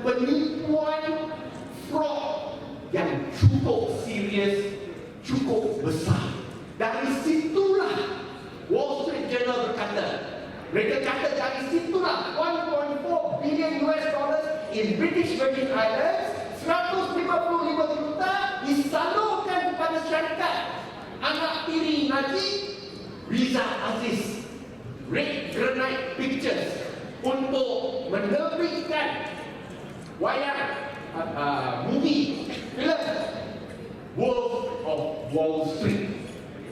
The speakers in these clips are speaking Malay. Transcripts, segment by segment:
penipuan fraud yang cukup serius, cukup besar. Dari situlah Wall Street Journal berkata, mereka kata dari situlah 1.4 billion US dollars in British Virgin Islands, 155 juta disalurkan kepada syarikat anak tiri Najib Riza Aziz Red Granite Pictures untuk menerbitkan wayang uh, uh, movie filem Wolf of Wall Street.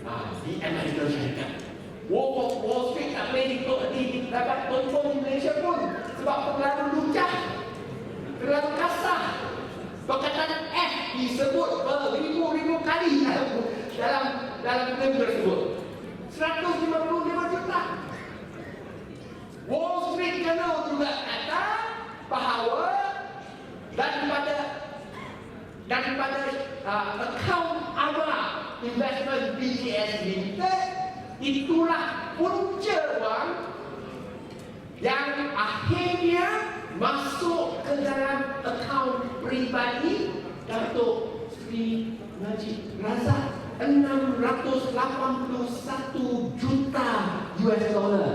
Uh, di Amerika Syarikat Wolf of Wall Street tak boleh di, di, dapat tonton di Malaysia pun sebab terlalu lucah terlalu kasar. Perkataan F disebut beribu-ribu kali dalam dalam dalam film tersebut. 155 juta. Wall Street Journal juga kata bahawa daripada daripada uh, akaun awal investment BGS Limited itulah punca wang yang akhirnya masuk ke dalam akaun peribadi Datuk Sri Najib Razak 681 juta US dollar